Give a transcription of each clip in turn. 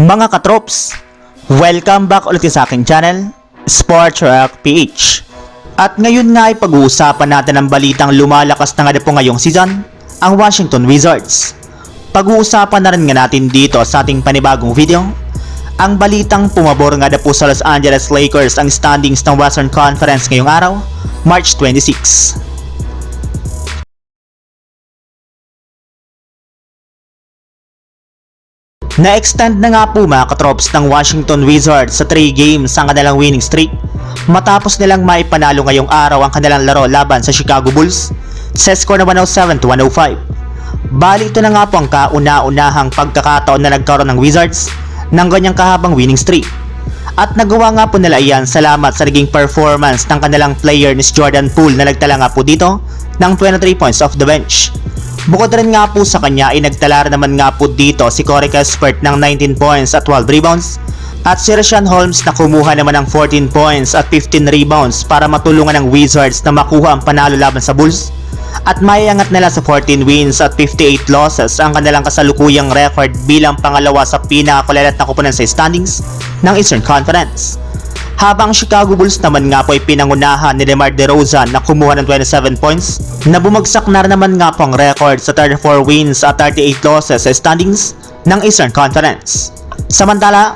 Mga katrops, welcome back ulit sa aking channel, Sports Rock PH. At ngayon nga ay pag-uusapan natin ang balitang lumalakas na nga po ngayong season, ang Washington Wizards. Pag-uusapan na rin nga natin dito sa ating panibagong video, ang balitang pumabor nga po sa Los Angeles Lakers ang standings ng Western Conference ngayong araw, March 26. Na-extend na nga po mga katrops ng Washington Wizards sa 3 games ang kanilang winning streak matapos nilang maipanalo ngayong araw ang kanilang laro laban sa Chicago Bulls sa score na 107 to 105. Bali ito na nga po ang kauna-unahang pagkakataon na nagkaroon ng Wizards ng ganyang kahabang winning streak. At nagawa nga po nila iyan salamat sa naging performance ng kanilang player ni Jordan Poole na nagtala nga po dito ng 23 points off the bench. Bukod rin nga po sa kanya ay nagtala naman nga po dito si Corey Kispert ng 19 points at 12 rebounds at si Rashawn Holmes na kumuha naman ng 14 points at 15 rebounds para matulungan ng Wizards na makuha ang panalo laban sa Bulls at maiangat nila sa 14 wins at 58 losses ang kanilang kasalukuyang record bilang pangalawa sa pinakakulelat na kupunan sa standings ng Eastern Conference. Habang Chicago Bulls naman nga po ay pinangunahan ni DeMar DeRozan na kumuha ng 27 points na bumagsak na naman nga po ang record sa 34 wins at 38 losses sa standings ng Eastern Conference. Samantala,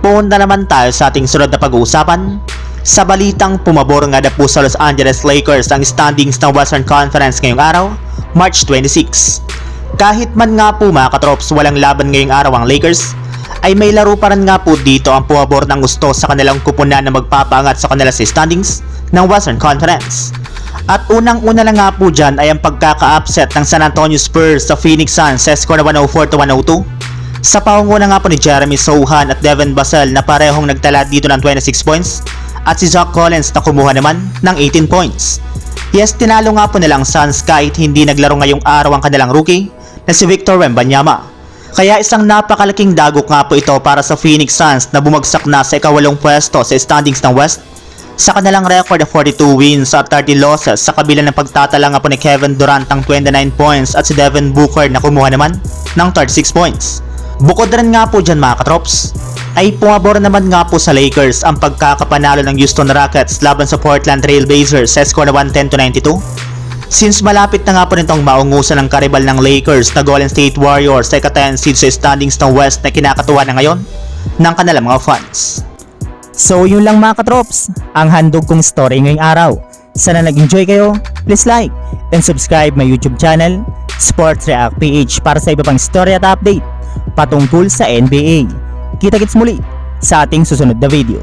punta naman tayo sa ating sunod na pag-uusapan sa balitang pumabor nga na po sa Los Angeles Lakers ang standings ng Western Conference ngayong araw, March 26. Kahit man nga po mga katrops walang laban ngayong araw ang Lakers, ay may laro pa rin nga po dito ang pumabor ng gusto sa kanilang kupunan na magpapaangat sa kanila sa standings ng Western Conference. At unang-una lang nga po dyan ay ang pagkaka-upset ng San Antonio Spurs sa Phoenix Suns sa score na 104 to 102 sa pangunguna nga po ni Jeremy Sohan at Devin Vassell na parehong nagtala dito ng 26 points at si Zach Collins na kumuha naman ng 18 points. Yes, tinalo nga po nilang Suns kahit hindi naglaro ngayong araw ang kanilang rookie na si Victor Wembanyama. Kaya isang napakalaking dagok nga po ito para sa Phoenix Suns na bumagsak na sa ikawalong pwesto sa standings ng West sa kanilang record of 42 wins at 30 losses sa kabila ng pagtatala nga po ni Kevin Durant ng 29 points at si Devin Booker na kumuha naman ng 36 points. Bukod rin nga po dyan mga katrops, ay pumabor naman nga po sa Lakers ang pagkakapanalo ng Houston Rockets laban sa Portland Trail Blazers sa score na 110 to 92. Since malapit na nga po nitong maungusan ng karibal ng Lakers na Golden State Warriors sa ika-10 seed sa standings ng West na kinakatuwa na ngayon ng kanilang mga fans. So yun lang mga katrops, ang handog kong story ngayong araw. Sana nag-enjoy kayo, please like and subscribe my YouTube channel, Sports React PH para sa iba pang story at update patungkol sa NBA. Kita-kits muli sa ating susunod na video.